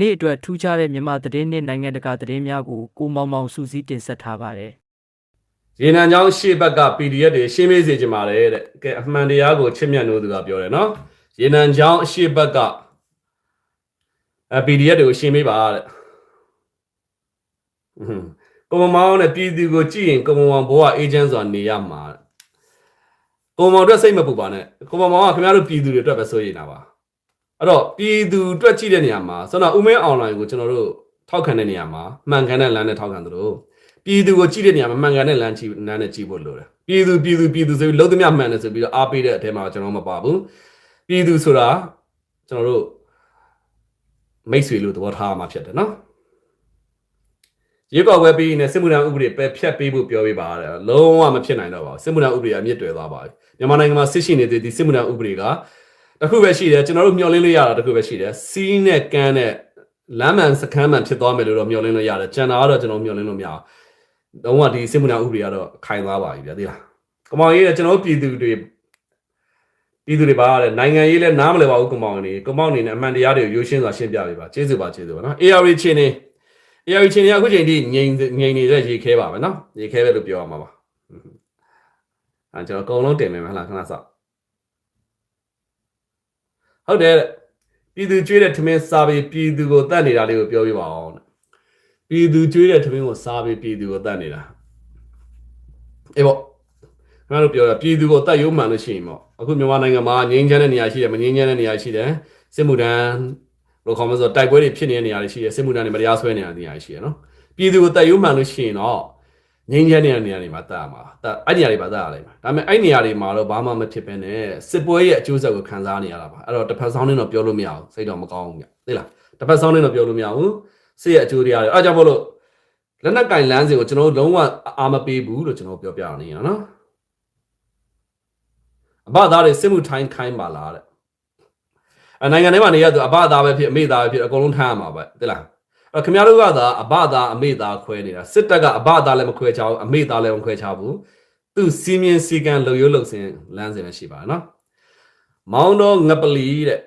နေ့အတွက်ထူးခြားတဲ့မြန်မာသတင်းနဲ့နိုင်ငံတကာသတင်းများကိုကိုမောင်မောင်စူးစီးတင်ဆက်ထားပါတယ်ရေနံချောင်းရှေ့ဘက်က PDF တွေရှင်းမေးစေချင်ပါတယ်တဲ့ကဲအမှန်တရားကိုချစ်မြတ်လို့သူကပြောတယ်နော်ရေနံချောင်းအရှေ့ဘက်ကအဲ PDF တွေကိုရှင်းမေးပါတဲ့ဟွန်းကိုမမောင်နဲ့ပြည်သူကိုကြည့်ရင်ကိုမမောင်ဘဝအေဂျင့်ဆိုတာနေရမှာတဲ့ကိုမမောင်အတွက်စိတ်မပူပါနဲ့ကိုမမောင်ကခင်ဗျားတို့ပြည်သူတွေအတွက်ပဲစိုးရိမ်တာပါ အဲ့တော့ပြည်သူအတွက်ကြည့်တဲ့နေရာမှာဆိုတော့ဦးမင်းအွန်လိုင်းကိုကျွန်တော်တို့ထောက်ခံတဲ့နေရာမှာမှန်ကန်တဲ့လမ်းနဲ့ထောက်ခံသလိုပြည်သူကိုကြည့်တဲ့နေရာမှာမှန်ကန်တဲ့လမ်းကြည့်လမ်းနဲ့ကြည့်ဖို့လိုတယ်ပြည်သူပြည်သူပြည်သူဆိုပြီးလုံးသမျှမှန်တယ်ဆိုပြီးတော့အားပေးတဲ့အထဲမှာကျွန်တော်မပါဘူးပြည်သူဆိုတာကျွန်တော်တို့မိတ်ဆွေလို့သဘောထားမှာဖြစ်တယ်နော်ရေကောက်ဝဲပြီးနေစစ်မှုထမ်းဥပဒေပဲဖြတ်ပေးဖို့ပြောပေးပါတဲ့လုံးဝမဖြစ်နိုင်တော့ပါဘူးစစ်မှုထမ်းဥပဒေအမြင့်တွယ်သွားပါပြီမြန်မာနိုင်ငံမှာစစ်ရှိနေတဲ့ဒီစစ်မှုထမ်းဥပဒေက တစ်ခုပဲရှိတယ်ကျွန်တော်တို့မျှော်လင့်လို့ရတာတစ်ခုပဲရှိတယ်စီးနဲ့ကန်းနဲ့လမ်းမှန်စခန်းမှန်ဖြစ်သွားမယ်လို့တော့မျှော်လင့်လို့ရတယ်ကျန်တာကတော့ကျွန်တော်မျှော်လင့်လို့မရဘူးလုံးဝဒီစစ်မှုထမ်းဥပဒေကတော့ခိုင်သွားပါပြီဗျာသိလားကမောင်ကြီးကကျွန်တော်တို့ပြည်သူတွေပြည်သူတွေပါတဲ့နိုင်ငံရေးလဲနားမလည်ပါဘူးကမောင်ကြီးကမောင်အနေနဲ့အမှန်တရားတွေကိုရိုးရှင်းစွာရှင်းပြပေးပါကျေးဇူးပါကျေးဇူးပါနော် AR ချင်းနေ AR ချင်းနေအခုချိန်ထိငြိမ်ငြိမ်နေတဲ့ရေခဲပါပဲနော်ရေခဲပဲလို့ပြောရမှာပါအဲကျွန်တော်အကုန်လုံးတင်မယ်မဟုတ်လားခဏစောင့် ဟုတ်တယ်ပြည်သူကျွေးတဲ့ထမင်းစားပြီးပြည်သူကိုတတ်နေတာလေးကိုပြောပြပါအောင်တဲ့ပြည်သူကျွေးတဲ့သမင်းကိုစားပြီးပြည်သူကိုတတ်နေတာအေးပေါ့ခင်ဗျားတို့ပြောတာပြည်သူကိုတတ်ရုံမှန်လို့ရှိရင်ပေါ့အခုမြန်မာနိုင်ငံမှာငြိမ်းချမ်းတဲ့နေရာရှိတယ်မငြိမ်းချမ်းတဲ့နေရာရှိတယ်စစ်မှုထမ်းလို့ခေါ်မလို့တိုက်ပွဲတွေဖြစ်နေတဲ့နေရာတွေရှိတယ်စစ်မှုထမ်းတွေမတရားဆွဲနေတဲ့နေရာတွေရှိတယ်နော်ပြည်သူကိုတတ်ရုံမှန်လို့ရှိရင်တော့ ငြိမ်းချမ်းတဲ့နေရာတွေမှာတတ်ရမှာတတ်အဲ့နေရာတွေမှာတတ်ရလိမ့်မယ်ဒါပေမဲ့အဲ့နေရာတွေမှာတော့ဘာမှမဖြစ်ဘဲနဲ့စစ်ပွဲရဲ့အကျိုးဆက်ကိုခံစားနေရတာပါအဲ့တော့တစ်ဖက်ဆောင်းနေတော့ပြောလို့မရဘူးစိတ်တော့မကောင်းဘူးညသိလားတစ်ဖက်ဆောင်းနေတော့ပြောလို့မရဘူးစစ်ရဲ့အကျိုးတရားတွေအဲ့ကြောင့်မို့လို့လက်နက်ကင်လမ်းစဉ်ကိုကျွန်တော်တို့လုံးဝအာမပေးဘူးလို့ကျွန်တော်ပြောပြနေရနော်အဘသားတွေစစ်မှုထိုင်းခိုင်းပါလားတဲ့အနိုင်ငံထဲမှာနေရသူအဘသားပဲဖြစ်အမေသားပဲဖြစ်အကုန်လုံးထိုင်းရမှာပဲတိလား အဲ့ခင်ဗျားတို့ကသာအဘသားအမေသားခွဲနေတာစစ်တပ်ကအဘသားလည်းမခွဲချဘူးအမေသားလည်းမခွဲချဘူးသူစီမင်းစီကံလုံရုပ်လုံစင်လမ်းစဉ်ပဲရှိပါနော်မောင်းတော့ငပလီတဲ့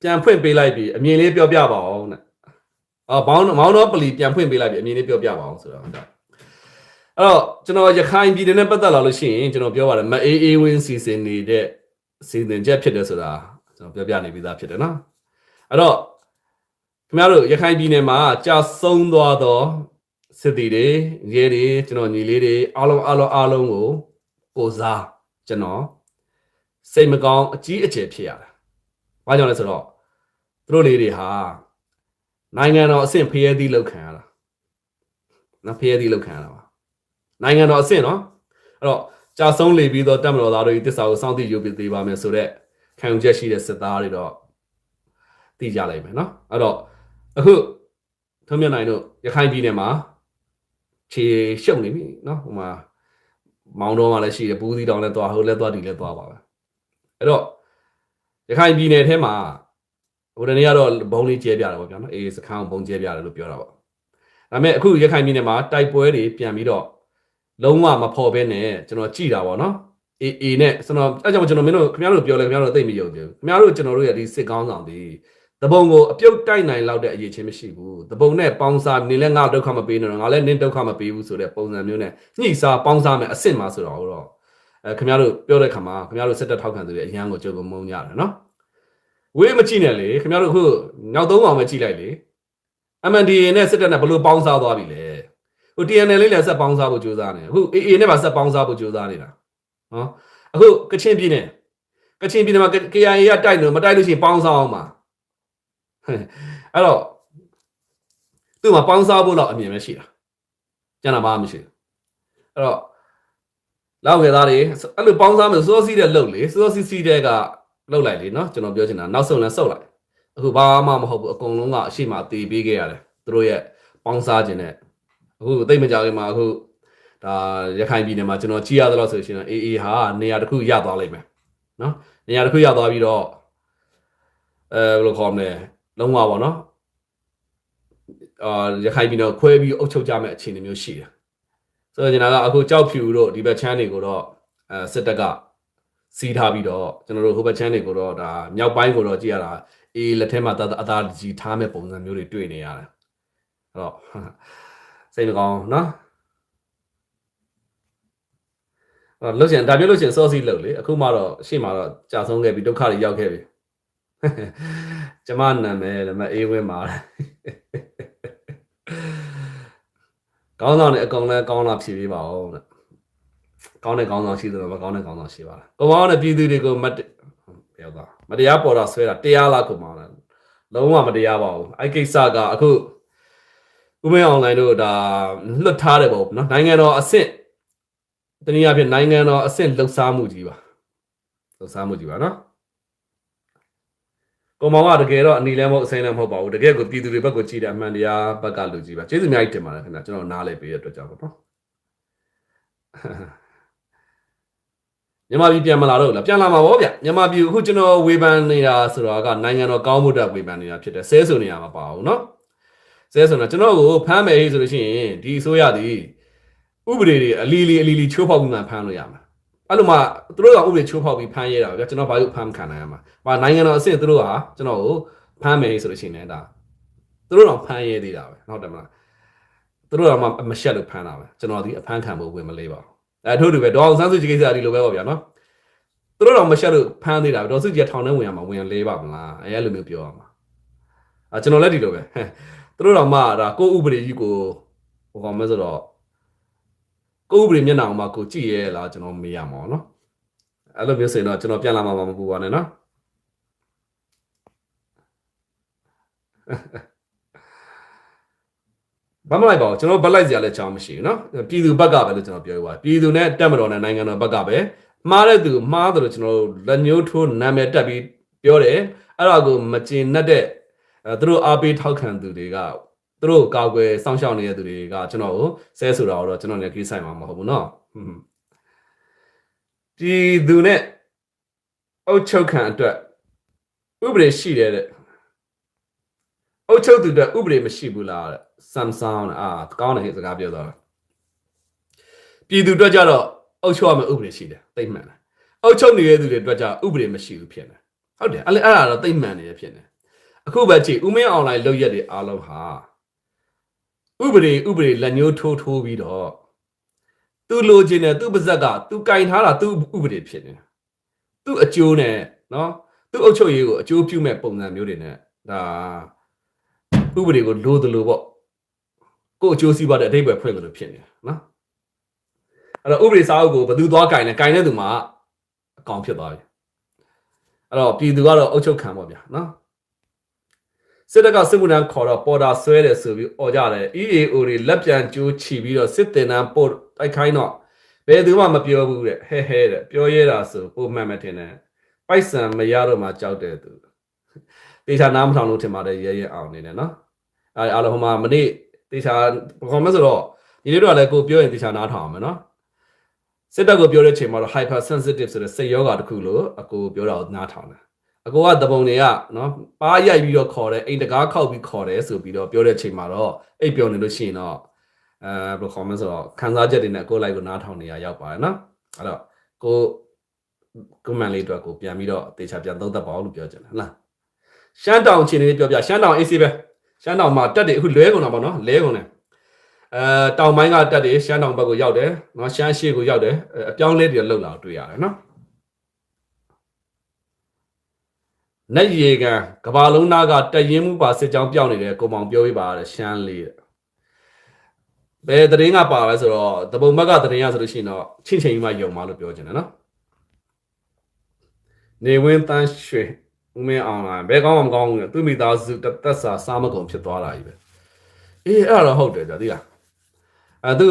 ပြန်ဖွင့်ပေးလိုက်ပြီအမြင်လေးပြောပြပါအောင်တဲ့အော်ဘောင်းမောင်းတော့ပလီပြန်ဖွင့်ပေးလိုက်ပြီအမြင်လေးပြောပြပါအောင်ဆိုတော့ဟုတ်တယ်အဲ့တော့ကျွန်တော်ရခိုင်ပြည်နယ်နဲ့ပတ်သက်လာလို့ရှိရင်ကျွန်တော်ပြောပါတယ်မအေးအေးဝင်းစီစဉ်နေတဲ့စီစဉ်ချက်ဖြစ်တယ်ဆိုတာကျွန်တော်ပြောပြနေပြီးသားဖြစ်တယ်နော်အဲ့တော့ ခင်ဗျားတို့ရခိုင်ပြည်နယ်မှာကြာဆုံးသွားသောစစ်တီတွေရဲတွေကျွန်တော်ညီလေးတွေအားလုံးအားလုံးအားလုံးကိုကိုစားကျွန်တော်စိတ်မကောင်းအကြီးအကျယ်ဖြစ်ရတာ။ဘာကြောင့်လဲဆိုတော့သူတို့လေးတွေဟာနိုင်ငံတော်အဆင့်ဖျဲသီးလောက်ခံရတာနော်ဖျဲသီးလောက်ခံရတာပါနိုင်ငံတော်အဆင့်နော်အဲ့တော့ကြာဆုံးလေပြီးတော့တက်မတော်သားတို့ဒီတစ္ဆာကိုစောင့်သိယူပြီးသေးပါမယ်ဆိုတော့ခံယူချက်ရှိတဲ့စစ်သားတွေတော့သိကြလိုက်မယ်နော်အဲ့တော့ အခုထုံးမြတ်နိုင်တို့ရခိုင်ပြည်နယ်မှာခြေရှုပ်နေပြီနော်ဟိုမှာမောင်းတော်မှာလည်းရှိတယ်ဘူးသီးတောင်လည်းသွားဟိုလည်းသွားဒီလည်းသွားပါပဲအဲ့တော့ရခိုင်ပြည်နယ်ထဲမှာဟိုတနေ့ကတော့ဘုံလေးကျဲပြတာပေါ့ဗျာနော်အေးစခန်းဘုံကျဲပြတယ်လို့ပြောတာပေါ့ဒါပေမဲ့အခုရခိုင်ပြည်နယ်မှာတိုက်ပွဲတွေပြန်ပြီးတော့လုံးဝမဖော်ဘဲနဲ့ကျွန်တော်ကြည်တာပေါ့နော်အေးအေးနဲ့ကျွန်တော်အဲကြောင့်ကျွန်တော်မင်းတို့ခင်ဗျားတို့ပြောလဲခင်ဗျားတို့သိမယုံကြဘူးခင်ဗျားတို့ကျွန်တော်တို့ရဲ့ဒီစစ်ကောင်းဆောင်ဒီ တပုံကိုအပြုတ်တိုက်နိုင်လောက်တဲ့အရေးချင်းမရှိဘူးတပုံနဲ့ပေါင်းစားနေလဲငါဒုက္ခမပေးနဲ့ငါလည်းနင်းဒုက္ခမပေးဘူးဆိုတဲ့ပုံစံမျိုးနဲ့ညှိစားပေါင်းစားမယ်အစ်စ်မှာဆိုတော့တော့အဲခင်ဗျားတို့ပြောတဲ့ခါမှာခင်ဗျားတို့စစ်တပ်ထောက်ခံသူတွေအရန်ကိုကြုံမုန်းကြတယ်နော်ဝေးမကြည့်နဲ့လေခင်ဗျားတို့ခုနောက်သုံးအောင်ပဲကြည့်လိုက်လေ MNDA နဲ့စစ်တပ်နဲ့ဘယ်လိုပေါင်းစားသွားပြီလဲဟို TNL လေးလည်းဆက်ပေါင်းစားဖို့ကြိုးစားနေအခု AA နဲ့ပါဆက်ပေါင်းစားဖို့ကြိုးစားနေတာနော်အခုကချင်ပြည်နယ်ကချင်ပြည်နယ်မှာ KIA ကတိုက်လို့မတိုက်လို့ရှိရင်ပေါင်းစားအောင်ပါ အဲ့တော့သူ့မှာပေါင်းစားဖို့တော့အမြင်ပဲရှိတာကျန်တာဘာမှမရှိဘူးအဲ့တော့လောက်ရသားတွေအဲ့လိုပေါင်းစားမယ်စောစီးတဲ့လှုပ်လေစောစီးစီးတဲ့ကလောက်လိုက်လေနော်ကျွန်တော်ပြောချင်တာနောက်ဆုံးလဲဆုတ်လိုက်အခုဘာမှမဟုတ်ဘူးအကုန်လုံးကအရှိမအသေးပေးခဲ့ရတယ်သူတို့ရဲ့ပေါင်းစားခြင်းနဲ့အခုသိမကြခင်မှာအခုဒါရခိုင်ပြည်နယ်မှာကျွန်တော်ကြည်ရသလောက်ဆိုရှင်အေးအေးဟာနေရာတစ်ခုရသွားလိမ့်မယ်နော်နေရာတစ်ခုရသွားပြီးတော့အဲဘယ်လိုခေါ်မလဲ လုံးဝပေါ့နော်အာရခိုင်ပြည်နယ်ခွဲပြီးအုပ်ချုပ်ကြမဲ့အခြေအနေမျိုးရှိတယ်ဆိုတော့ကျွန်တော်ကအခုကြောက်ဖြူတို့ဒီဘက်ချမ်းတွေကိုတော့အဲစစ်တပ်ကစီးထားပြီးတော့ကျွန်တော်တို့ဟိုဘက်ချမ်းတွေကိုတော့ဒါမြောက်ပိုင်းကိုတော့ကြည့်ရတာအေးလက်ထဲမှာအသာကြီးထားမဲ့ပုံစံမျိုးတွေတွေ့နေရတယ်အဲ့တော့စိတ်မကောင်းနော်အဲ့တော့လို့ရှင်ဒါပြောလို့ရှင်စောစီးလို့လေအခုမှတော့ရှေ့မှာတော့ကြာဆုံးခဲ့ပြီးဒုက္ခတွေရောက်ခဲ့ပြီ ကျမနာမည်လည်းမအေးဝင်းပါကောင်းဆောင်နဲ့အကောင်လည်းကောင်းလာဖြည့်ပေးပါဦးတဲ့ကောင်းတဲ့ကောင်းဆောင်ရှိတယ်မကောင်းတဲ့ကောင်းဆောင်ရှိပါလားကိုမောင်နဲ့ပြည်သူတွေကိုမတ်ပြောတာမတရားပေါ်တာဆွဲတာတရားလားကိုမောင်လည်းလုံးဝမတရားပါဘူးအဲ့ကိစ္စကအခုဥမင်းအွန်လိုင်းတို့ဒါလွတ်ထားတယ်ပေါ့နော်နိုင်ငံတော်အဆင့်တနည်းအားဖြင့်နိုင်ငံတော်အဆင့်လှုပ်ရှားမှုကြီးပါလှုပ်ရှားမှုကြီးပါနော် ကိုမောင်ကတကယ်တော့အနေလဲမဟုတ်အစိမ်းလည်းမဟုတ်ပါဘူးတကယ်ကိုပြည်သူတွေဘက်ကိုကြည့်တဲ့အမှန်တရားဘက်ကလူကြီးပါကျေးဇူးအများကြီးတင်ပါတယ်ခင်ဗျာကျွန်တော်နားလဲပေးရတဲ့အတွက်ကြောင့်ပေါ့နော်မြန်မာပြည်ပြန်မလာတော့ဘူးလားပြန်လာမှာပေါ့ဗျမြန်မာပြည်အခုကျွန်တော်ဝေဖန်နေတာဆိုတော့ကနိုင်ငံတော်ကောင်းမှုတက်ဝေဖန်နေတာဖြစ်တယ်ဆဲဆိုနေရမှာပါဘူးเนาะဆဲဆိုတော့ကျွန်တော်ကိုဖမ်းမယ်ဟေးဆိုလို့ရှိရင်ဒီအစိုးရသည်ဥပဒေတွေအလီလီအလီလီချိုးဖောက်ပြီးမှဖမ်းလို့ရမှာ အဲ့လိုမှသူတို့ကဥပဒေချိုးဖောက်ပြီးဖမ်းရတာဗျကျွန်တော်ဘာလို့ဖမ်းခံနိုင်ရမှာ။ဘာနိုင်ငံတော်အဆင့်သူတို့ကကျွန်တော်ကိုဖမ်းမယ်ဟေးဆိုလို့ရှိရင်လည်းဒါသူတို့တော့ဖမ်းရသေးတာပဲဟုတ်တယ်မလားသူတို့ကမှမရှက်လို့ဖမ်းတာပဲကျွန်တော်ဒီအဖမ်းခံဖို့ဝင်မလေးပါဘူးအဲထို့တူပဲဒေါအောင်ဆန်းစုကြည်ကိစ္စအဒီလိုပဲပေါ့ဗျာနော်သူတို့တော့မရှက်လို့ဖမ်းသေးတာပဲဒေါ်စုကြည်ထောင်ထဲဝင်ရမှာဝင်လေးပါမလားအဲအဲ့လိုမျိုးပြောရမှာအဲကျွန်တော်လည်းဒီလိုပဲဟဲ့သူတို့တော့မှဒါကိုဥပဒေကြီးကိုဟိုကောင်မဲဆိုတော့ ကိုဥပဒေမျက်နှာမှာကိုကြည့်ရဲလားကျွန်တော်မေးရမှာပေါ့နော်အဲ့လိုမျိုးဆိုရင်တော့ကျွန်တော်ပြန်လာမှာမပူပါနဲ့နော်ဘာမလိုက်ပါဘူးကျွန်တော်ဘက်လိုက်စရာလည်းအကြောင်းမရှိဘူးเนาะပြည်သူဘက်ကပဲလို့ကျွန်တော်ပြောရပါပြည်သူနဲ့တက်မတော်နဲ့နိုင်ငံတော်ဘက်ကပဲမှားတဲ့သူမှားတယ်လို့ကျွန်တော်လက်ညှိုးထိုးနာမည်တက်ပြီးပြောတယ်အဲ့ဒါကိုမကျင်နဲ့တဲ့အဲသူတို့အားပေးထောက်ခံသူတွေက သူတို့ကောက်ွယ်စောင့်ရှောက်နေတဲ့သူတွေကကျွန်တော်ကိုဆဲဆိုတာတော့ကျွန်တော်လည်းကြီးဆိုင်မှာမဟုတ်ဘူးเนาะပြည်သူနဲ့အုတ်ချုပ်ခံအတွက်ဥပဒေရှိတယ်တဲ့အုတ်ချုပ်သူအတွက်ဥပဒေမရှိဘူးလားတဲ့ Samsung အာကောင်းတယ်ဟဲ့စကားပြောတော့ပြည်သူအတွက်ကြတော့အုတ်ချုပ်ရမယ့်ဥပဒေရှိတယ်သိမှန်တယ်အုတ်ချုပ်နေတဲ့သူတွေအတွက်ကြဥပဒေမရှိဘူးဖြစ်နေဟုတ်တယ်အဲ့အဲ့ဒါတော့သိမှန်နေရဖြစ်နေအခုပဲကြည့်ဥမင်းအွန်လိုင်းလောက်ရက်တွေအားလုံးဟာ ဥပဒေဥပဒေလက်ညှိုးထိုးထိုးပြီးတော့သူလိုချင်တယ်သူပါဇက်ကသူကင်ထားတာသူဥပဒေဖြစ်နေသူအကျိုးနဲ့နော်သူအုတ်ချုပ်ရေးကိုအကျိုးပြုမဲ့ပုံစံမျိုးတွေနဲ့ဒါဥပဒေကိုလိုသလိုပေါ့ကိုယ်အကျိုးစီးပွားတဲ့အဓိပ္ပာယ်ဖွင့်သလိုဖြစ်နေနော်အဲ့တော့ဥပဒေစာအုပ်ကိုဘယ်သူသွားကင်လဲကင်တဲ့သူမှာအကောင်ဖြစ်သွားပြီအဲ့တော့ပြည်သူကတော့အုပ်ချုပ်ခံပေါ့ဗျာနော် စစ်တပ်ကစစ်မှုထမ်းခေါ်တော့ပေါ်တာဆွဲတယ်ဆိုပြီးអော်ကြတယ် EAO တွေလက်ပြန်ကြိုးချီပြီးတော့စစ်တင်တန်းပို့တိုက်ခိုင်းတော့ဘယ်သူမှမပြောဘူးတဲ့ဟဲဟဲတဲ့ပြောရဲတာဆိုပုံမှန်မထင်နဲ့ပိုက်ဆံမရတော့မှကြောက်တဲ့သူတေချာနားမထောင်လို့ထင်ပါတယ်ရဲရဲအောင်နေတယ်နော်အဲအားလုံးဟိုမှာမနေ့တေချာဘာမှမဆိုတော့ဒီနေ့တော့လည်းကိုပြောရင်တေချာနားထောင်အောင်မယ်နော်စစ်တပ်ကိုပြောတဲ့ချိန်မှာတော့ hyper sensitive ဆိုတဲ့စိတ်ယောဂါတစ်ခုလို့အကိုပြောတာကိုနားထောင်တယ် အကိုကတပုံတွေကနော်ပါးရိုက်ပြီးတော့ခေါ်တယ်အိမ်တကားခောက်ပြီးခေါ်တယ်ဆိုပြီးတော့ပြောတဲ့ချိန်မှာတော့အိပ်ပျော်နေလို့ရှိရင်တော့အဲဘယ်လိုခေါ်မလဲဆိုတော့ခန်းစားချက်တွေနဲ့ကိုလိုက်ကိုနားထောင်နေရရောက်ပါတယ်နော်အဲ့တော့ကိုကွန်မန့်လေးအတွက်ကိုပြန်ပြီးတော့တေချာပြန်သုံးသပ်ပါအောင်လို့ပြောချင်တယ်ဟလားရှမ်းတောင်ခြေနေလေးပြောပြရှမ်းတောင် AC ပဲရှမ်းတောင်မှာတက်တယ်အခုလဲကုန်တာပေါ့နော်လဲကုန်တယ်အဲတောင်ပိုင်းကတက်တယ်ရှမ်းတောင်ဘက်ကိုရောက်တယ်နော်ရှမ်းရှေ့ကိုရောက်တယ်အပြောင်းလဲတွေလှုပ်လာတွေ့ရတယ်နော် နက်ရေကန်ကဘာလုံးသားကတရင်မှုပါစစ်ကြောင်းပြောင်းနေတယ်ကိုမောင်ပြောပြပါရရှမ်းလေးဘယ်တရင်ကပါလဲဆိုတော့တပုံဘက်ကတရင်ရဆိုလို့ရှိရင်တော့ချင်းချင်းကြီးမှယုံပါလို့ပြောချင်တယ်နော်နေဝင်းတန်းရွှေဦးမင်းအောင်လာဘယ်ကောင်းမှမကောင်းဘူးလေသူ့မိသားစုတသက်စာစားမကုန်ဖြစ်သွားတာကြီးပဲအေးအဲ့ဒါတော့ဟုတ်တယ်ကြာသိလားအဲသူ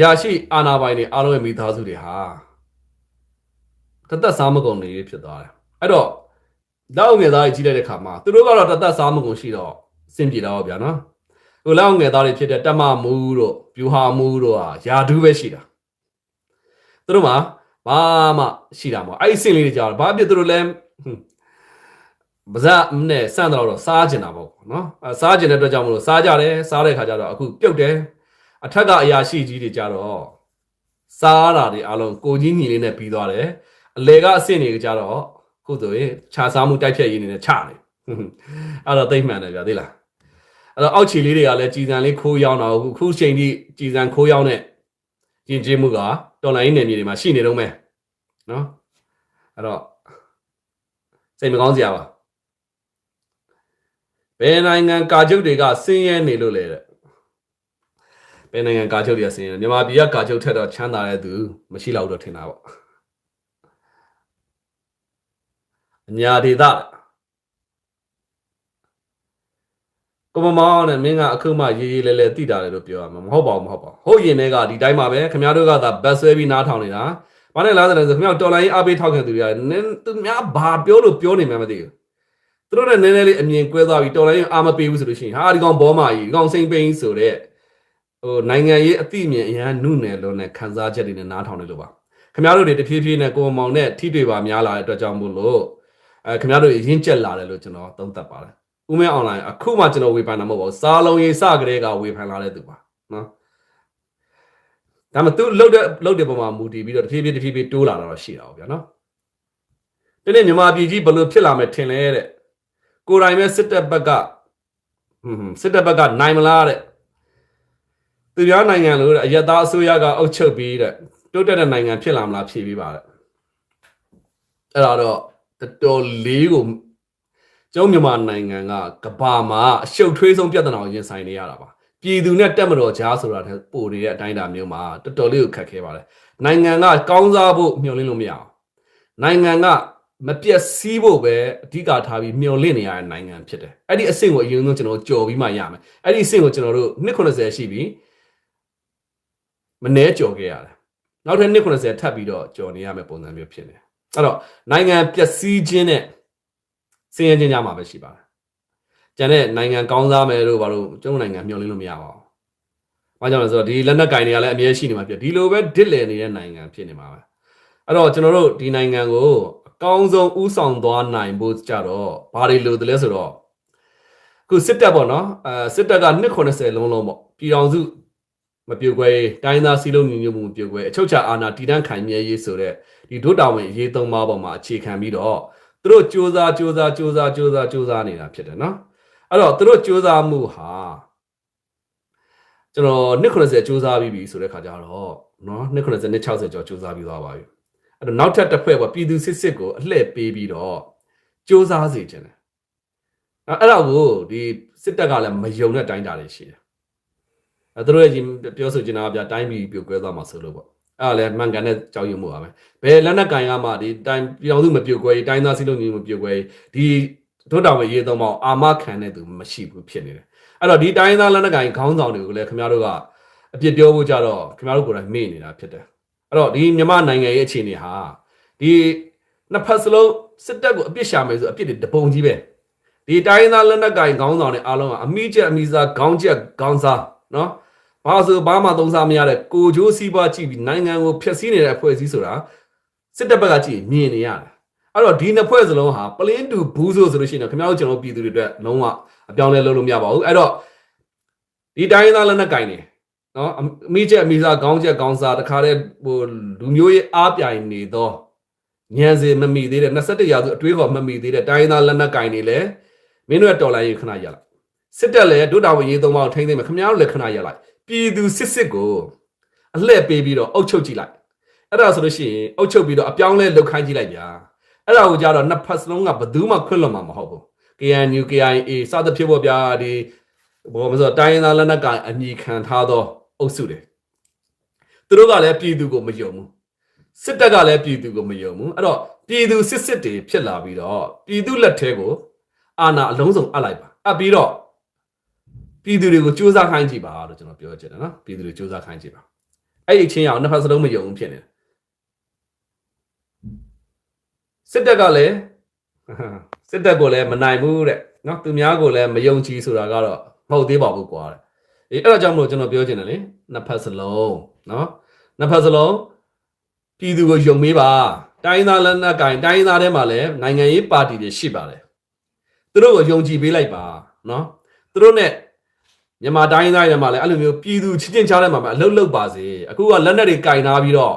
ရာရှိအာနာပိုင်တွေအားလုံးရဲ့မိသားစုတွေဟာတသက်စားမကုန်နေဖြစ်သွားတယ် အဲ့တော့လောက်ငယ်သားတွေကြီးလိုက်တဲ့ခါမှာသူတို့ကတော့တသက်စားမကုန်ရှိတော့စင်ပြေတော့ဗျာနော်ဟိုလောက်ငယ်သားတွေဖြစ်တဲ့တမမူးတို့ပြူဟာမူးတို့ဟာယာဒူးပဲရှိတာသူတို့မှာဘာမှရှိတာမဟုတ်အဲ့ဒီစင်လေးတွေကြောက်ဘာဖြစ်သူတို့လဲပါဇက်နဲ့စမ်းတော့စားကျင်တာပေါ့နော်အဲစားကျင်တဲ့အတွက်ကြောင့်မလို့စားကြတယ်စားတဲ့ခါကျတော့အခုပြုတ်တယ်အထက်ကအရာရှိကြီးတွေကြတော့စားတာတွေအားလုံးကိုကြီးညီလေးနဲ့ပြီးသွားတယ်အလေကအဆင့်တွေကြတော့ ခုဆိုရင်ခြာစားမှုတိုက်ဖြတ်ရေးနေနဲ့ချနေအဲ့တော့သိမ့်မှန်တယ်ဗျာသိလားအဲ့တော့အောက်ခြေလေးတွေကလည်းကြည်စံလေးခိုးရောက်တော့အခုခုချိန်ထိကြည်စံခိုးရောက်တဲ့ယဉ်ကျေးမှုကတော်လိုင်းနယ်မြေတွေမှာရှိနေတော့မယ်နော်အဲ့တော့စိတ်မကောင်းစရာပါဘယ်နိုင်ငံကာချုပ်တွေကဆင်းရဲနေလို့လဲတဲ့ဘယ်နိုင်ငံကာချုပ်တွေကဆင်းရဲလဲမြန်မာပြည်ကကာချုပ်ထက်တော့ချမ်းသာတဲ့သူမရှိတော့ဘူးတော့ထင်တာပေါ့ အညာဒေသကိုမမောင်းနဲ့မင်းကအခုမှရေးရေးလဲလဲတိတာလေလို့ပြောရမှာမဟုတ်ပါဘူးမဟုတ်ပါဘူးဟုတ်ရင်လည်းကဒီတိုင်းမှာပဲခင်ဗျားတို့ကသာဘတ်ဆွဲပြီးနားထောင်နေတာဘာနဲ့လားဆိုတော့ခင်ဗျားတော်လိုင်းအားပေးထောက်ခံသူတွေကနင်းသူများဘာပြောလို့ပြောနေမှမသိဘူးသူတို့နဲ့နည်းနည်းလေးအမြင်ကွဲသွားပြီးတော်လိုင်းအားမပေးဘူးဆိုလို့ရှိရင်ဟာဒီကောင်ဘောမာကြီးဒီကောင်စိမ့်ပိန်းဆိုတဲ့ဟိုနိုင်ငံရေးအသိအမြင်အရန်နုနယ်လို့နဲ့ခန်းစားချက်တွေနဲ့နားထောင်နေလို့ပါခင်ဗျားတို့တွေတဖြည်းဖြည်းနဲ့ကိုယ်မောင်နဲ့ထိတွေ့ပါများလာတဲ့အတွက်ကြောင့်မို့လို့ အဲခင်ဗျားတို့ရင်းကျက်လာတယ်လို့ကျွန်တော်သုံးသပ်ပါတယ်ဦးမဲအွန်လိုင်းအခုမှကျွန်တော်ဝေဖန်တာမဟုတ်ပါဘူးစားလုံးရေးစကလေးကဝေဖန်လာတဲ့သူပါနော်ဒါမှသူလှုပ်တဲ့လှုပ်တဲ့ပုံမှာမူတည်ပြီးတော့တဖြည်းဖြည်းတဖြည်းဖြည်းတိုးလာတော့ရှိတာပေါ့ဗျာနော်ဒီနေ့မြန်မာပြည်ကြီးဘယ်လိုဖြစ်လာမယ်ထင်လဲတဲ့ကိုယ်တိုင်ပဲစစ်တပ်ဘက်ကဟွန်းဟွန်းစစ်တပ်ဘက်ကနိုင်မလားတဲ့သူများနိုင်ငံလို့တဲ့အယက်သားအစိုးရကအုပ်ချုပ်ပြီးတဲ့တိုးတက်တဲ့နိုင်ငံဖြစ်လာမလားဖြေပြီးပါတဲ့အဲ့ဒါတော့ တော်တော်လေးကိုကျုံးမြန်မာနိုင်ငံကကဘာမှာအရှုပ်ထွေးဆုံးပြဿနာကိုရင်ဆိုင်နေရတာပါပြည်သူနဲ့တက်မတော်ကြားဆိုတာတဲ့ပို့နေတဲ့အတိုင်းအတာမျိုးမှာတော်တော်လေးကိုခက်ခဲပါတယ်နိုင်ငံကကောင်းစားဖို့မျှော်လင့်လို့မရအောင်နိုင်ငံကမပြက်စီးဖို့ပဲအဓိကထားပြီးမျှော်လင့်နေရတဲ့နိုင်ငံဖြစ်တယ်အဲ့ဒီအဆင့်ကိုအရင်ဆုံးကျွန်တော်ကြော်ပြီးမှရမယ်အဲ့ဒီအဆင့်ကိုကျွန်တော်တို့290ရှိပြီမနှဲကြော်ခဲ့ရတယ်နောက်ထပ်290ထပ်ပြီးတော့ကြော်နေရမယ့်ပုံစံမျိုးဖြစ်နေ အဲ့တော့နိုင်ငံပျက်စီးခြင်းနဲ့စင်ရခြင်းကြမှာပဲရှိပါတယ်ကျန်တဲ့နိုင်ငံကောင်းစားမယ်လို့ဘာလို့ကျွန်တော်နိုင်ငံမျှော်လင့်လို့မရပါဘူး။ဘာကြောင့်လဲဆိုတော့ဒီလက်နက်ကင်တွေကလည်းအမြဲရှိနေမှာဖြစ်ဒီလိုပဲဒစ်လည်နေတဲ့နိုင်ငံဖြစ်နေမှာပဲ။အဲ့တော့ကျွန်တော်တို့ဒီနိုင်ငံကိုအကောင်းဆုံးဥဆောင်သွားနိုင်ဖို့ကြတော့ဘာတွေလိုတယ်လဲဆိုတော့ခုစစ်တပ်ပေါ့နော်အဲစစ်တပ်က290လုံးလုံးပေါ့ပြည်အောင်စုမပြိုကွဲတိုင်းသားစီလုံးညီညွတ်မှုမပြိုကွဲအချုပ်ချာအာဏာတည်တံ့ခိုင်မြဲရေးဆိုတဲ့ ဒီဒုတာဝန်ရေးသုံးပါးပေါ်မှာအခြေခံပြီးတော့သူတို့စ조사စ조사စ조사စ조사စ조사နေတာဖြစ်တယ်နော်အဲ့တော့သူတို့စ조사မှုဟာကျွန်တော်290စ조사ပြီးပြီဆိုတဲ့ခါကျတော့နော်290နဲ့60ကျော်စ조사ပြီးသွားပါပြီအဲ့တော့နောက်ထပ်တစ်ဖွဲ့ပေါ့ပြည်သူစစ်စစ်ကိုအလှည့်ပေးပြီးတော့စ조사စေခြင်းတယ်အဲ့ဒါကိုဒီစစ်တပ်ကလည်းမယုံတဲ့တိုင်းတာတွေရှိတယ်အဲသူတို့ရဲ့ပြောဆိုချင်တာကဗျာတိုင်းပြည်ပြိုကွဲသွားမှာဆိုလို့ပေါ့ အဲ့ဒါလည်းမှန်ကန်တဲ့ကြောက်ရွံ့မှုပါပဲဘယ်လက်နက်ကင်ကမှဒီတိုင်းပြည်အောင်စုမပြိုကွဲတိုင်းသားစီလုံးကြီးမပြိုကွဲဒီတို့တောင်ရေးသုံးပေါင်းအာမခံတဲ့သူမရှိဘူးဖြစ်နေတယ်အဲ့တော့ဒီတိုင်းသားလက်နက်ကင်ခေါင်းဆောင်တွေကိုလည်းခင်ဗျားတို့ကအပြစ်ပြောဖို့ကြတော့ခင်ဗျားတို့ကိုယ်တိုင်မေ့နေတာဖြစ်တယ်အဲ့တော့ဒီမြန်မာနိုင်ငံရဲ့အခြေအနေဟာဒီနှစ်ဖက်စလုံးစစ်တပ်ကိုအပြစ်ရှာမယ်ဆိုအပြစ်တွေတပုံကြီးပဲဒီတိုင်းသားလက်နက်ကင်ခေါင်းဆောင်တွေအားလုံးကအမိချက်အမိစားခေါင်းချက်ခေါင်းစားနော် ဘာဆိုဘာမှသုံးစားမရတဲ့ကိုချိုးစီးပွားကြည့်ပြီးနိုင်ငံကိုဖျက်ဆီးနေတဲ့အဖွဲ့အစည်းဆိုတာစစ်တပ်ဘက်ကကြည့်မြင်နေရတယ်အဲ့တော့ဒီနှစ်ဖွဲ့စလုံးဟာပလင်းတူဘူးဆိုဆိုလို့ရှိရင်ခင်ဗျားတို့ကျွန်တော်ပြည်သူတွေအတွက်လုံးဝအပြောင်းလဲလုပ်လို့မရပါဘူးအဲ့တော့ဒီတိုင်းသားလက်နက်ကင်နေနော်အမိချက်အမိစားခေါင်းချက်ခေါင်းစားတခါတည်းဟိုလူမျိုးရေးအားပြိုင်နေသောညံစေမမီသေးတဲ့21ရာစုအတွေးခေါ်မမီသေးတဲ့တိုင်းသားလက်နက်ကင်နေလဲမင်းတို့ရဲ့တော်လိုင်းရေးခဏရလိုက်စစ်တပ်လည်းဒုတာဝန်ရေးသုံးပါးထိန်းသိမ်းမယ်ခင်ဗျားတို့လည်းခဏရလိုက် ပြည်သူစစ်စစ်ကိုအလှည့်ပေးပြီးတော့အုပ်ချုပ်ကြည့်လိုက်အဲ့ဒါဆိုလို့ရှိရင်အုပ်ချုပ်ပြီးတော့အပြောင်းလဲလုပ်ခိုင်းကြည့်လိုက်ဗျာအဲ့ဒါကိုကြတော့နှစ်ဖက်စလုံးကဘယ်သူမှခွင့်လွှတ်မှာမဟုတ်ဘူး KNU KIA စသဖြင့်ပေါ့ဗျာဒီဘောမဆိုတိုင်းရင်းသားလက်နက်ကအညီခံထားသောအုပ်စုတွေသူတို့ကလည်းပြည်သူကိုမယုံဘူးစစ်တပ်ကလည်းပြည်သူကိုမယုံဘူးအဲ့တော့ပြည်သူစစ်စစ်တွေဖြစ်လာပြီးတော့ပြည်သူလက်ထဲကိုအာဏာအလုံးစုံအပ်လိုက်ပါအပ်ပြီးတော့ ပြည်သူတွေကိုစူးစမ်းခိုင်းကြည့်ပါလို့ကျွန်တော်ပြောချင်တယ်နော်ပြည်သူတွေစူးစမ်းခိုင်းကြည့်ပါအဲ့ဒီအချင်းအောင်နှစ်ဖက်စလုံးမယုံဘူးဖြစ်နေတယ်စစ်တပ်ကလည်းစစ်တပ်ကိုလည်းမနိုင်ဘူးတဲ့နော်သူများကိုလည်းမယုံကြည်ဆိုတာကတော့မဟုတ်သေးပါဘူးကွာတဲ့အေးအဲ့ဒါကြောင့်မလို့ကျွန်တော်ပြောချင်တယ်လေနှစ်ဖက်စလုံးနော်နှစ်ဖက်စလုံးပြည်သူကိုယုံမေးပါတိုင်းသားလက်နက်ကင်တိုင်းသားထဲမှာလည်းနိုင်ငံရေးပါတီတွေရှိပါတယ်သူတို့ကိုယုံကြည်ပေးလိုက်ပါနော်သူတို့ ਨੇ မြန်မာတိုင်းသားတွေမှာလည်းအဲ့လိုမျိုးပြည်သူချင်းချင်းချားတဲ့မှာအလုတ်လုတ်ပါစေအခုကလက်နက်တွေကင်ထားပြီးတော့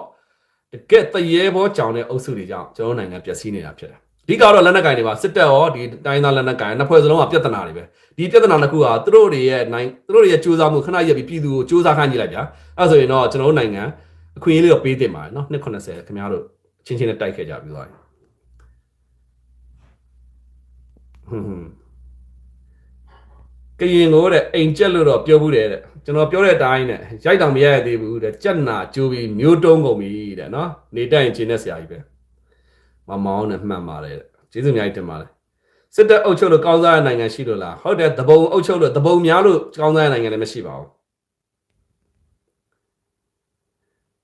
တကက်တရေဘောကြောင်တဲ့အုပ်စုတွေကြောင့်ကျွန်တော်နိုင်ငံပျက်စီးနေတာဖြစ်တယ်အဓိကတော့လက်နက်ကင်တွေပါစစ်တပ်ရောဒီတိုင်းသားလက်နက်ကင်နှစ်ဖွဲ့စလုံးကပြဿနာတွေပဲဒီပြဿနာတစ်ခုကသူတို့တွေရဲ့နိုင်သူတို့တွေရဲ့စူးစမ်းမှုခဏရက်ပြီးပြည်သူကိုစူးစမ်းခိုင်းကြည့်လိုက်ဗျာအဲ့ဆိုရင်တော့ကျွန်တော်တို့နိုင်ငံအခွင့်အရေးလေးတော့ပေးတင်ပါတယ်နော်290ခင်ဗျားတို့ချင်းချင်းနဲ့တိုက်ခဲ့ကြပြီးသွားပြီဟွန်းဟွန်း ကရင်ကိုတဲ့အိမ်ကျက်လို့တော့ပြောဘူးတယ်တဲ့ကျွန်တော်ပြောတဲ့အတိုင်းနဲ့ရိုက်တောင်မရရသေးဘူးတဲ့ကြက်နာကျိုးပြီးမျိုးတုံးကုန်ပြီတဲ့နော်နေတိုက်ရင်ချင်းတဲ့ဆရာကြီးပဲမမောင်းနဲ့မှတ်ပါတယ်တဲ့ကျေးဇူးအများကြီးတင်ပါတယ်စစ်တပ်အုပ်ချုပ်လို့ကောင်းစားတဲ့နိုင်ငံရှိလို့လားဟုတ်တယ်တဘုံအုပ်ချုပ်လို့တဘုံများလို့ကောင်းစားတဲ့နိုင်ငံလည်းမရှိပါဘူး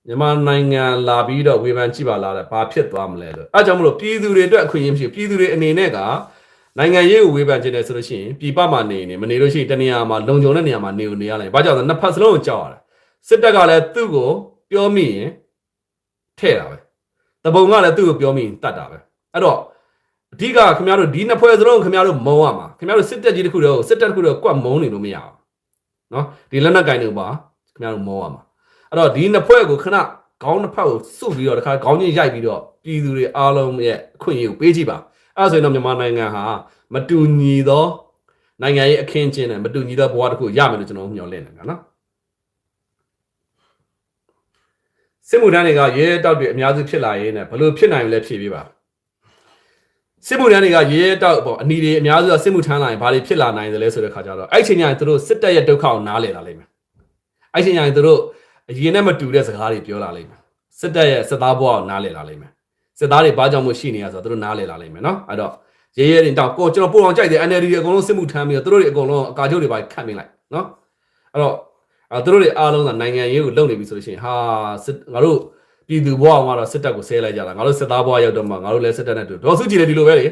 မြန်မာနိုင်ငံလာပြီးတော့ဝေဖန်ကြည့်ပါလားတဲ့ဘာဖြစ်သွားမလဲလို့အဲကြောင့်မလို့ပြည်သူတွေအတွက်အခွင့်အရေးမရှိဘူးပြည်သူတွေအနေနဲ့က နိုင်ငံရေးကိုဝေဖန်ခြင်းတယ်ဆိုလို့ရှိရင်ပြည်ပမှာနေနေမနေလို့ရှိရင်တနေရာမှာလုံခြုံတဲ့နေရာမှာနေနေရလိုက်ဘာကြောင့်လဲနှစ်ဖက်စလုံးကိုကြောက်ရတယ်စစ်တပ်ကလည်းသူ့ကိုပြောမိရင်ထဲ့တာပဲတဘုံကလည်းသူ့ကိုပြောမိရင်တတ်တာပဲအဲ့တော့အဓိကခင်ဗျားတို့ဒီနှစ်ဖွဲ့စလုံးခင်ဗျားတို့မုံရမှာခင်ဗျားတို့စစ်တပ်ကြီးတစ်ခုတော့စစ်တပ်တစ်ခုတော့ကွက်မုံနေလို့မရဘူးနော်ဒီလက်နက်ကင်တွေပါခင်ဗျားတို့မုံရမှာအဲ့တော့ဒီနှစ်ဖွဲ့ကိုခဏခေါင်းနှစ်ဖက်ကိုစုပြီးတော့တခါခေါင်းချင်းရိုက်ပြီးတော့ပြည်သူတွေအားလုံးရဲ့အခွင့်အရေးကိုပေးကြည့်ပါ အဲ့ဒါဆိုရင်တော့မြန်မာနိုင်ငံဟာမတူညီသောနိုင်ငံရေးအခင်းကျင်းနဲ့မတူညီသောဘဝတစ်ခုရမယ်လို့ကျွန်တော်မျှော်လင့်နေတာနော်စစ်မှုထမ်းတွေကရဲတောက်တွေအများစုဖြစ်လာရေးနဲ့ဘယ်လိုဖြစ်နိုင်မလဲဖြည့်ပြပါစစ်မှုထမ်းတွေကရဲတောက်ပေါ့အနီတွေအများစုကစစ်မှုထမ်းလာရင်ဘာတွေဖြစ်လာနိုင်သလဲဆိုတဲ့ခါကျတော့အဲ့ချိန်ကျရင်သူတို့စစ်တပ်ရဲ့ဒုက္ခကိုနားလည်လာလိမ့်မယ်အဲ့ချိန်ကျရင်သူတို့အရင်နဲ့မတူတဲ့စကားတွေပြောလာလိမ့်မယ်စစ်တပ်ရဲ့စစ်သားဘဝကိုနားလည်လာလိမ့်မယ် စစ်သားတွေဘာကြောင့်မို့ရှိနေရဆိုတော့သူတို့နားလည်လာလိမ့်မယ်နော်အဲ့တော့ရဲရဲတင်တော့ကိုကျွန်တော်ပို့အောင်ကြိုက်တယ် NLD တွေအကုန်လုံးစစ်မှုထမ်းပြီးတော့သူတို့တွေအကုန်လုံးအကာချုပ်တွေပါခတ်မိလိုက်နော်အဲ့တော့အဲသူတို့တွေအားလုံးကနိုင်ငံရေးကိုလုပ်နေပြီဆိုလို့ရှိရင်ဟာစစ်ငါတို့ပြည်သူဘဝကတော့စစ်တပ်ကိုဆဲလိုက်ကြတာငါတို့စစ်သားဘဝရောက်တော့မှငါတို့လည်းစစ်တပ်နဲ့တူဒေါ်စုကြည်လည်းဒီလိုပဲလေ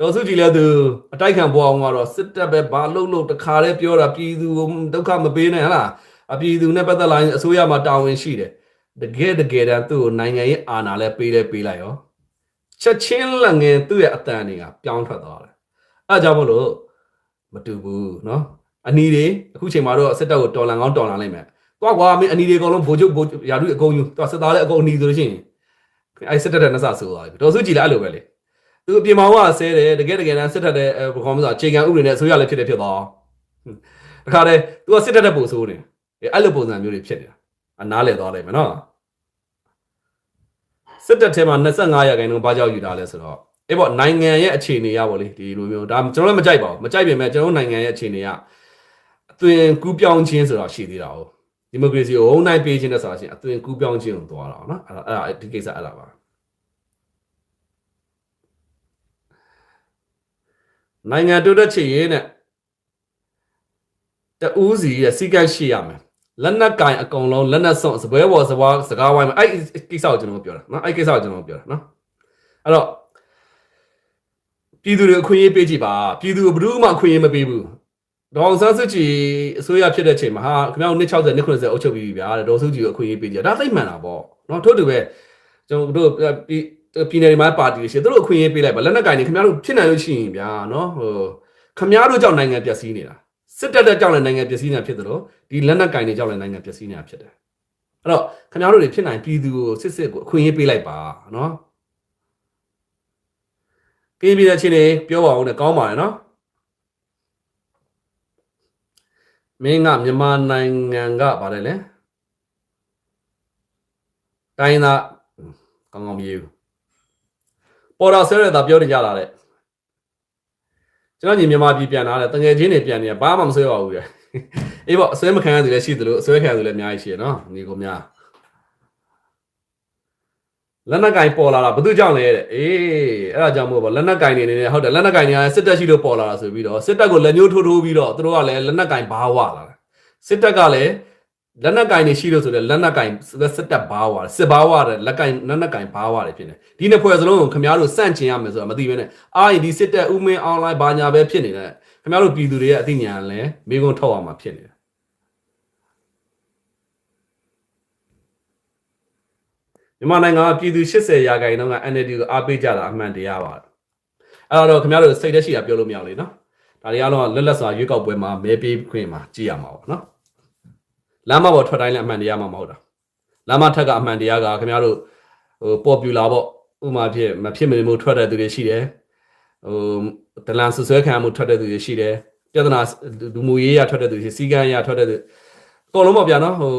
ဒေါ်စုကြည်လည်းသူအတိုက်ခံဘဝအောင်ကတော့စစ်တပ်ပဲဘာလုပ်လို့တခါတည်းပြောတာပြည်သူဒုက္ခမပေးနဲ့ဟလားအပြည်သူနဲ့ပတ်သက်လာရင်အစိုးရမှာတာဝန်ရှိတယ် တကယ်တကယ်တမ်းသူ့ကိုနိုင်ငံရေးအာဏာလဲပေးလဲပေးလိုက်ရောချက်ချင်းလက်ငယ်သူ့ရဲ့အတန်တွေကပြောင်းထွက်သွားတယ်အဲဒါကြောင့်မလို့မတူဘူးเนาะအနီတွေအခုချိန်မှာတော့စစ်တပ်ကိုတော်လန်ကောင်းတော်လန်လိုက်မယ်သွားကွာမင်းအနီတွေအကုန်လုံးဗိုလ်ချုပ်ဗိုလ်ရာထူးအကုန်ယူသွားစစ်သားလည်းအကုန်အနီဆိုလို့ရှိရင်အဲစစ်တပ်တဲ့နှစဆိုးသွားပြီတော်စုကြည်လည်းအဲ့လိုပဲလေသူအပြင်မှာကဆဲတယ်တကယ်တကယ်တမ်းစစ်တပ်တဲ့ဘကောင်းမဆိုအခြေခံဥပဒေနဲ့အစိုးရလည်းဖြစ်တယ်ဖြစ်သွားတခါတည်းသူကစစ်တပ်တဲ့ပုံဆိုးနေအဲ့လိုပုံစံမျိုးတွေဖြစ်နေတာအနားလဲသွားလိုက်မယ်နော် စစ်တပ်ထဲမှာ25ရာခိုင်နှုန်းဘာကြောက်ယူတာလဲဆိုတော့အေးပေါ့နိုင်ငံရဲ့အခြေအနေရပါလေဒီလိုမျိုးဒါကျွန်တော်လည်းမကြိုက်ပါဘူးမကြိုက်ပြင်မဲ့ကျွန်တော်နိုင်ငံရဲ့အခြေအနေကအသွင်ကူးပြောင်းခြင်းဆိုတာရှိသေးတာ哦ဒီမိုကရေစီကိုအုံနိုင်ပေးခြင်းနဲ့ဆိုတာရှိရင်အသွင်ကူးပြောင်းခြင်းကိုသွားတာနော်အဲ့ဒါအဲ့ဒါဒီကိစ္စအဲ့ဒါပါနိုင်ငံတိုးတက်ချေရေးနဲ့တူးစီရဲ့စီကတ်ရှိရမယ် လက်နက်ကင်အကုန်လုံးလက်နက်စွန့်စပွဲပေါ်စပွားစကားဝိုင်းမှာအဲ့ကိစ္စကိုကျွန်တော်ပြောတာနော်အဲ့ကိစ္စကိုကျွန်တော်ပြောတာနော်အဲ့တော့ပြည်သူတွေအခွင့်အရေးပေးကြည့်ပါပြည်သူကဘယ်သူမှအခွင့်အရေးမပေးဘူးဒေါအောင်ဆန်းစုကြည်အစိုးရဖြစ်တဲ့ချိန်မှာဟာခင်ဗျားတို့နှစ်60နှစ်90အုပ်ချုပ်ပြီးပြီဗျာဒေါ်စုကြည်ကိုအခွင့်အရေးပေးကြဒါသိမှန်တာပေါ့နော်ထို့တူပဲကျွန်တော်တို့ပြည်နယ်မှာပါတီတွေရှိသူတို့အခွင့်အရေးပေးလိုက်ပါလက်နက်ကင်တွေခင်ဗျားတို့ဖြစ်နိုင်လို့ရှိရင်ဗျာနော်ဟိုခင်ဗျားတို့ကြောင့်နိုင်ငံပျက်စီးနေတာ စစ်တပ်တဲ့ကြောင့်လည်းနိုင်ငံပျက်စီးနေတာဖြစ်တယ်လို့ဒီလက်နက်ကင်တွေကြောင့်လည်းနိုင်ငံပျက်စီးနေတာဖြစ်တယ်အဲ့တော့ခင်ဗျားတို့တွေဖြစ်နိုင်ပြည်သူကိုစစ်စစ်ကိုအခွင့်အရေးပေးလိုက်ပါနော်ပြည်ပြည်တဲ့ချင်းတွေပြောပါအောင်နဲ့ကောင်းပါတယ်နော်မင်းကမြန်မာနိုင်ငံကပါတယ်လေတိုင်းသားကောင်းကောင်းမရေးဘူးပေါ်တာဆဲရတာပြောနေကြတာတဲ့ ကျွန်တော်ညီမြန်မာပြည်ပြန်လာတယ်တငယ်ချင်းတွေပြန်နေဘာမှမဆွဲပါဘူးလေအေးပေါ့အဆွဲမခံရသူလည်းရှိသလိုအဆွဲခံရသူလည်းအများကြီးရှိရနော်ညီကိုများလက်နက်ကင်ပေါ်လာတာဘယ်သူကြောင့်လဲတဲ့အေးအဲ့ဒါကြောင့်မို့ပေါ့လက်နက်ကင်နေနေဟုတ်တယ်လက်နက်ကင်နေရစစ်တပ်ရှိလို့ပေါ်လာတာဆိုပြီးတော့စစ်တပ်ကိုလက်ညှိုးထိုးထိုးပြီးတော့သူတို့ကလည်းလက်နက်ကင်ဘာဝလာတာစစ်တပ်ကလည်း လက်နက်ကင်နေရှိလို့ဆိုတော့လက်နက်ကင်စစ်တပ်ဘာဝစစ်ဘာဝတဲ့လက်ကင်လက်နက်ကင်ဘာဝတွေဖြစ်နေဒီနှစ်ဖွဲ့စလုံးကိုခင်ဗျားတို့စန့်ကျင်ရမယ်ဆိုတာမသိဘဲနဲ့အာဒီစစ်တပ်ဥမင်းအွန်လိုင်းဘာညာပဲဖြစ်နေတဲ့ခင်ဗျားတို့ပြည်သူတွေရဲ့အသိဉာဏ်လည်းမိကုံထောက်အောင်မှာဖြစ်နေတယ်မြန်မာနိုင်ငံကပြည်သူ80ရာခိုင်နှုန်းက NLD ကိုအားပေးကြတာအမှန်တရားပါအဲ့တော့ခင်ဗျားတို့စိတ်သက်ရှိတာပြောလို့မရဘူးလေနော်ဒါဒါတွေအားလုံးကလက်လက်စွာရွေးကောက်ပွဲမှာမဲပေးခွင့်မှာကြည့်ရမှာပေါ့နော် လမ်းမပေါ်ထွက်တိုင်းလည်းအမှန်တရားမှမဟုတ်တာလမ်းမထက်ကအမှန်တရားကခင်ဗျားတို့ဟိုပေါ်ပူလာပေါ့ဥမာဖြစ်မဖြစ်မနေမှုထွက်တဲ့သူတွေရှိတယ်ဟိုဒလန်ဆွဆွဲခံမှုထွက်တဲ့သူတွေရှိတယ်ပြဿနာလူမှုရေးရထွက်တဲ့သူတွေစီကံရထွက်တဲ့သူအကုန်လုံးပေါ့ဗျာနော်ဟို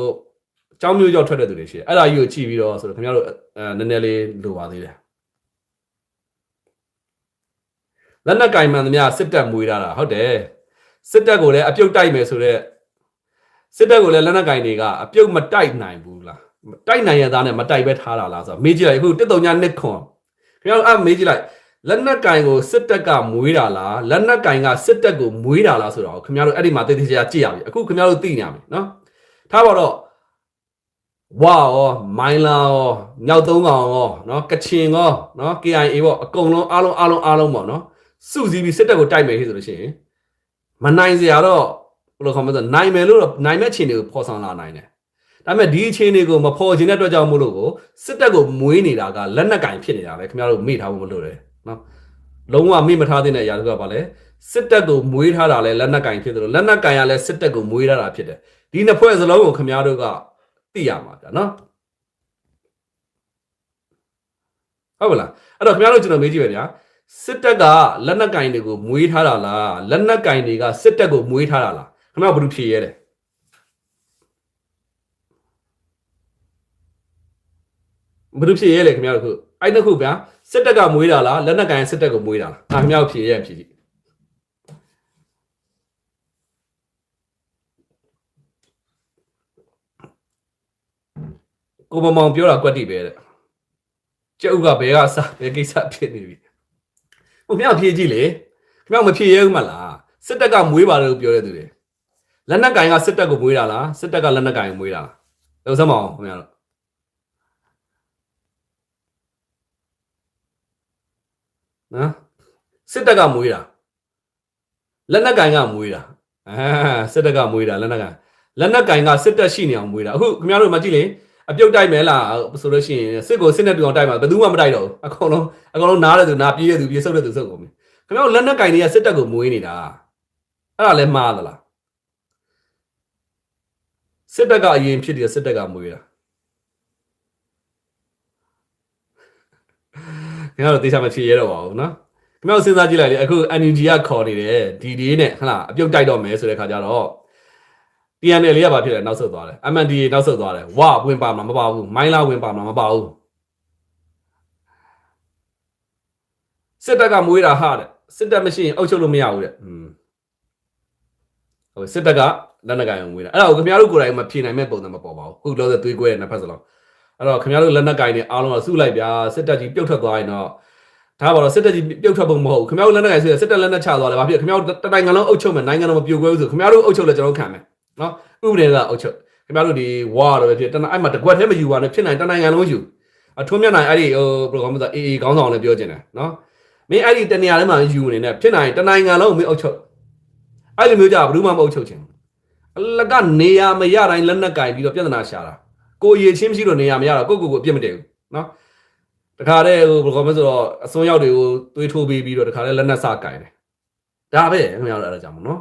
အကြောင်းမျိုးကြောင့်ထွက်တဲ့သူတွေရှိတယ်အဲ့ဒါကြီးကိုကြည့်ပြီးတော့ဆိုတော့ခင်ဗျားတို့အဲနည်းနည်းလေးလိုပါသေးတယ်လက်နက်ကင်မှန်သမျှစစ်တပ်မွေးတာဟုတ်တယ်စစ်တပ်ကိုလည်းအပြုတ်တိုက်မယ်ဆိုတော့ စစ်တပ်ကိုလည်းလက်နက်ကင်တွေကအပြုတ်မတိုက်နိုင်ဘူးလားတိုက်နိုင်ရသားနဲ့မတိုက်ပဲထားတာလားဆိုတော့မေးကြည့်လိုက်အခုတစ်တုံညာနှစ်ခွန်ခင်ဗျားတို့အဲ့မေးကြည့်လိုက်လက်နက်ကင်ကိုစစ်တပ်ကမွေးတာလားလက်နက်ကင်ကစစ်တပ်ကိုမွေးတာလားဆိုတော့ခင်ဗျားတို့အဲ့ဒီမှာတိတိကျကျကြည့်ရပြီအခုခင်ဗျားတို့သိနေရပြီနော်ထားပါတော့ဝါရောမိုင်းလာရောညောက်သုံးကောင်ရောနော်ကချင်ရောနော် KIA ပေါ့အကုန်လုံးအားလုံးအားလုံးအားလုံးပေါ့နော်စုစည်းပြီးစစ်တပ်ကိုတိုက်မယ်ဖြစ်ဆိုလို့ရှိရင်မနိုင်စရာတော့ ဘယ်လိုခေါ်မလဲဆိုနိုင်မယ်လို့တော့နိုင်မဲ့ခြေတွေကိုဖော်ဆောင်လာနိုင်တယ်ဒါပေမဲ့ဒီအခြေအနေကိုမဖော်ချင်တဲ့အတွက်ကြောင့်မို့လို့ကိုစစ်တပ်ကိုမွေးနေတာကလက်နက်ကင်ဖြစ်နေတာပဲခင်ဗျားတို့မေ့ထားဖို့မလိုတယ်နော်လုံးဝမေ့မထားတဲ့အရာတွေကဘာလဲစစ်တပ်ကိုမွေးထားတာလဲလက်နက်ကင်ဖြစ်တယ်လို့လက်နက်ကင်ကလည်းစစ်တပ်ကိုမွေးထားတာဖြစ်တယ်ဒီနှစ်ဖွဲ့စလုံးကိုခင်ဗျားတို့ကသိရမှာဗျာနော်ဟုတ်ပါလားအဲ့တော့ခင်ဗျားတို့ကျွန်တော်မေးကြည့်ပဲဗျာစစ်တပ်ကလက်နက်ကင်တွေကိုမွေးထားတာလားလက်နက်ကင်တွေကစစ်တပ်ကိုမွေးထားတာလား ခင်ဗျားဘာလို့ဖြေရဲလဲဘာလို့ဖြေရဲလဲခင်ဗျားတို့ခုအဲ့တစ်ခုဗျာစစ်တပ်ကမွေးတာလားလက်နက်ကင်စစ်တပ်ကိုမွေးတာလားအာခင်ဗျားတို့ဖြေရဲဖြေကြည့်ကိုမမောင်ပြောတာကွက်တိပဲတဲ့ကျုပ်ကဘယ်ကစဘယ်ကိစ္စဖြစ်နေပြီဟိုမြောက်ဖြေကြည့်လေမြောက်မဖြေရဲဘူးမလားစစ်တပ်ကမွေးပါတယ်လို့ပြောတဲ့သူတွေ လက်နက်ကင်ကစစ်တပ်ကိုမွေးတာလားစစ်တပ်ကလက်နက်ကင်ကိုမွေးတာလားလောက်စမ်းမအောင်ခင်ဗျားတို့နော်စစ်တပ်ကမွေးတာလက်နက်ကင်ကမွေးတာအာစစ်တပ်ကမွေးတာလက်နက်ကင်လက်နက်ကင်ကစစ်တပ်ရှိနေအောင်မွေးတာအခုခင်ဗျားတို့မကြည့်လေအပြုတ်တိုက်မဲလားဆိုလို့ရှိရင်စစ်ကိုစစ်နဲ့တူအောင်တိုက်မှာဘယ်သူမှမတိုက်တော့ဘူးအကုန်လုံးအကုန်လုံးနားတဲ့သူနားပြေးတဲ့သူပြေးဆုပ်တဲ့သူဆုပ်ကုန်ပြီခင်ဗျားတို့လက်နက်ကင်တွေကစစ်တပ်ကိုမွေးနေတာအဲ့ဒါလည်းမှားသလား စစ်တပ်ကအရင်ဖြစ်တယ်စစ်တပ်ကမွေးတာခင်ဗျားတို့တေချာမဖြေရတော့ပါဘူးနော်ခင်ဗျားတို့စဉ်းစားကြည့်လိုက်လေအခု NUG ကခေါ်နေတယ်ဒီဒီနဲ့ဟလားအပြုတ်တိုက်တော့မယ်ဆိုတဲ့ခါကျတော့ TNL လေးကဘာဖြစ်လဲနောက်ဆုတ်သွားတယ် MNDA နောက်ဆုတ်သွားတယ်ဝဝင်ပါမှာမပါဘူးမိုင်းလာဝင်ပါမှာမပါဘူးစစ်တပ်ကမွေးတာဟာတဲ့စစ်တပ်မရှိရင်အုပ်ချုပ်လို့မရဘူးတဲ့อืม ဟုတ်စစ်တပ်ကလက်နက်ကင်ကိုမွေးတာအဲ့ဒါကိုခင်ဗျားတို့ကိုယ်တိုင်မဖြေနိုင်မဲ့ပုံစံမပေါ်ပါဘူးခုလောဆယ်သွေးကွဲတဲ့နှစ်ဖက်စလုံးအဲ့တော့ခင်ဗျားတို့လက်နက်ကင်တွေအားလုံးကစုလိုက်ဗျာစစ်တပ်ကြီးပြုတ်ထွက်သွားရင်တော့ဒါပါတော့စစ်တပ်ကြီးပြုတ်ထွက်ဖို့မဟုတ်ဘူးခင်ဗျားတို့လက်နက်ကင်ဆိုရင်စစ်တပ်လက်နက်ချသွားတယ်ဘာဖြစ်ခင်ဗျားတို့တနိုင်ငံလုံးအုပ်ချုပ်မယ်နိုင်ငံတော်မပြိုကွဲဘူးဆိုခင်ဗျားတို့အုပ်ချုပ်လဲကျွန်တော်ခံမယ်နော်ဥပဒေကအုပ်ချုပ်ခင်ဗျားတို့ဒီဝါတော့ပဲဖြစ်တနအဲ့မှာတကွက်တည်းမယူပါနဲ့ဖြစ်နိုင်တနိုင်ငံလုံးယူအထွန်းမြတ်နိုင်အဲ့ဒီဟိုဘယ်လိုကောင်းမလဲအေးအေးခေါင်းဆောင်လည်းပြောချင်တယ်နော်မင်းအဲ့ဒီတနေရာထဲမှာယူနေနဲ့ဖြစ်နိုင်တနိုင်ငံလုံးမင်းအုပ်ချုပ် အဲ့လိုမျိုးကြဘယ်သူမှမအုပ်ချုပ်ချင်အလကနေရာမရတိုင်းလက်နက်ကင်ပြီးတော့ပြဿနာရှာတာကိုရေချင်းမရှိလို့နေရာမရတော့ကိုကိုကိုအပြစ်မတည်ဘူးနော်တခါတည်းဟိုဘယ်လိုကောင်းမလဲဆိုတော့အစွန်းရောက်တွေကိုသွေးထိုးပေးပြီးတော့တခါတည်းလက်နက်စကင်တယ်ဒါပဲခင်ဗျားတို့အဲ့ဒါကြောင့်မနော်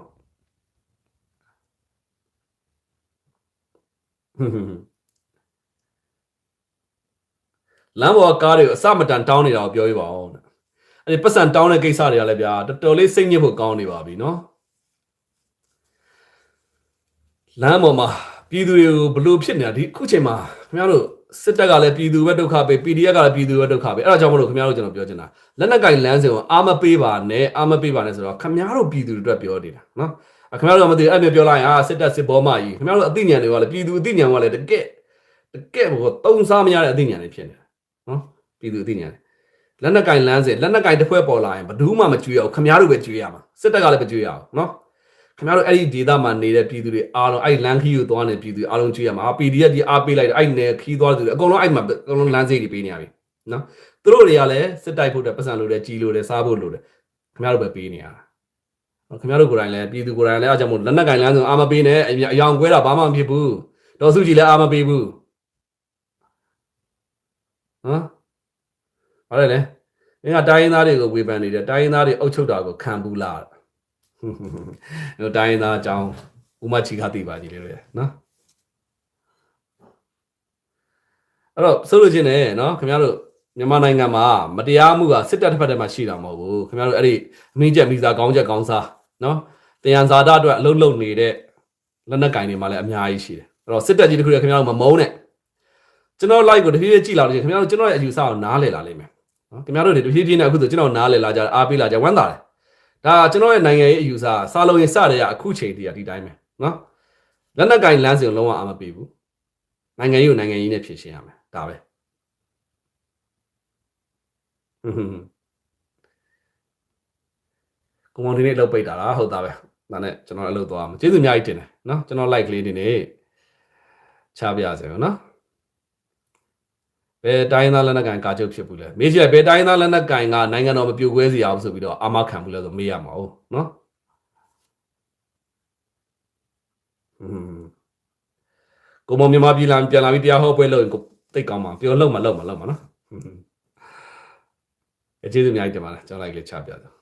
လမ်းပေါ်ကားတွေကိုအစမတန်တောင်းနေတာကိုပြောပြပါဦးတဲ့အဲ့ဒီပတ်စံတောင်းတဲ့ကိစ္စတွေကလည်းဗျာတော်တော်လေးစိတ်ညစ်ဖို့ကောင်းနေပါပြီနော် လမ်းပေါ်မှာပြည်သူတွေကိုဘလို့ဖြစ်နေတာဒီအခုချိန်မှာခင်ဗျားတို့စစ်တပ်ကလည်းပြည်သူပဲဒုက္ခပေး PDF ကလည်းပြည်သူပဲဒုက္ခပေးအဲ့ဒါကြောင့်မလို့ခင်ဗျားတို့ကျွန်တော်ပြောချင်တာလက်နက်ကင်လမ်းစဉ်ကိုအာမပေးပါနဲ့အာမပေးပါနဲ့ဆိုတော့ခင်ဗျားတို့ပြည်သူတွေအတွက်ပြောနေတာနော်ခင်ဗျားတို့ကမသိအဲ့မျိုးပြောလိုက်ရင်အာစစ်တပ်စစ်ဘောမကြီးခင်ဗျားတို့အသိဉာဏ်တွေကလည်းပြည်သူအသိဉာဏ်ကလည်းတကယ်တကယ်ဘောတုံးစားမရတဲ့အသိဉာဏ်တွေဖြစ်နေတာနော်ပြည်သူအသိဉာဏ်တွေလက်နက်ကင်လမ်းစဉ်လက်နက်ကင်တစ်ဖွဲ့ပေါ်လာရင်ဘယ်သူမှမကြွေးအောင်ခင်ဗျားတို့ပဲကြွေးရမှာစစ်တပ်ကလည်းမကြွေးရအောင်နော် ခင်ဗျားတို့အဲ့ဒီဒေသမှာနေတဲ့ပြည်သူတွေအားလုံးအဲ့လမ်းခီးကိုသွားနေပြည်သူအားလုံးကြွေးရမှာ PDF ကြီးအားပေးလိုက်အဲ့နယ်ခီးသွားသူတွေအကုန်လုံးအဲ့မှာအကုန်လုံးလမ်းစိတ်တွေပေးနေရပြီနော်သူတို့တွေကလည်းစစ်တိုက်ဖို့တဲ့ပတ်စံလိုတယ်ကြီးလိုတယ်စားဖို့လိုတယ်ခင်ဗျားတို့ပဲပေးနေရတာခင်ဗျားတို့ကိုယ်တိုင်လည်းပြည်သူကိုယ်တိုင်လည်းအားကြောင့်မို့လက်နက်ကင်လမ်းစဉ်အာမပေးနဲ့အယောင်ကွဲတာဘာမှမဖြစ်ဘူးဒေါ်စုကြည်လည်းအာမပေးဘူးဟမ်ဟုတ်တယ်လေမင်းကတိုင်းရင်းသားတွေကိုဝေဖန်နေတယ်တိုင်းရင်းသားတွေအုပ်ချုပ်တာကိုခံဘူးလား ဟိုတိုင်းသားအကြောင်းဦးမချီခသိပါကြည့်လေနော်အဲ့တော့ဆိုလို့ချင်းနေနော်ခင်ဗျားတို့မြန်မာနိုင်ငံမှာမတရားမှုကစစ်တပ်တစ်ဖက်တည်းမှာရှိတာမဟုတ်ဘူးခင်ဗျားတို့အဲ့ဒီအမင်းချက်မိစားကောင်းချက်ကောင်းစားနော်တရားဇာတာအတွက်အလုံးလုံးနေတဲ့လက်နက်ကင်တွေမှာလည်းအများကြီးရှိတယ်အဲ့တော့စစ်တပ်ကြီးတစ်ခုတည်းခင်ဗျားတို့မမုန်းနဲ့ကျွန်တော် like ကိုတဖြည်းဖြည်းကြည့်လာလို့ချင်းခင်ဗျားတို့ကျွန်တော်ရဲ့အယူဆကိုနားလည်လာလိမ့်မယ်နော်ခင်ဗျားတို့တွေတဖြည်းဖြည်းနဲ့အခုဆိုကျွန်တော်နားလည်လာကြအားပေးလာကြဝမ်းသာတယ် ဒါကျွန်တော်ရဲ့နိုင်ငံရေးအယူဆစာလုံးရင်စတဲ့ရအခုချိန်တည်းကဒီတိုင်းပဲနော်လက်နက်ကင်လမ်းစဉ်လုံးဝအာမပေးဘူးနိုင်ငံရေးကိုနိုင်ငံရေးနဲ့ဖြည့်ရှင်းရမယ်ဒါပဲဟွန်းဟွန်းကွန်မွန်ဒီနေ့လောက်ပိတ်တာလားဟုတ်တာပဲဒါနဲ့ကျွန်တော်အလုပ်သွားမှာကျေးဇူးအများကြီးတင်တယ်နော်ကျွန်တော် like ကလေးဒီနေ့ချပြရစေနော် ဘယ်တိုင်းသားလက်နက်ကင်ကာချုပ်ဖြစ်ဘူးလဲမေးကြည့်လိုက်ဘယ်တိုင်းသားလက်နက်ကင်ကနိုင်ငံတော်မပြိုကွဲစေအောင်ဆိုပြီးတော့အာမခံဘူးလဲဆိုမေးရမှာ哦နော်ဟွန်းကိုမမြန်မာပြည်လာပြန်လာပြီးတရားဟောပွဲလုပ်ရင်ကိုတိတ်ကောင်းမှာပြောလို့မလုပ်မလုပ်မှာနော်ဟွန်းအကျေးဇူးအများကြီးတင်ပါတယ်ကျွန်တော် like လေးချပြတယ်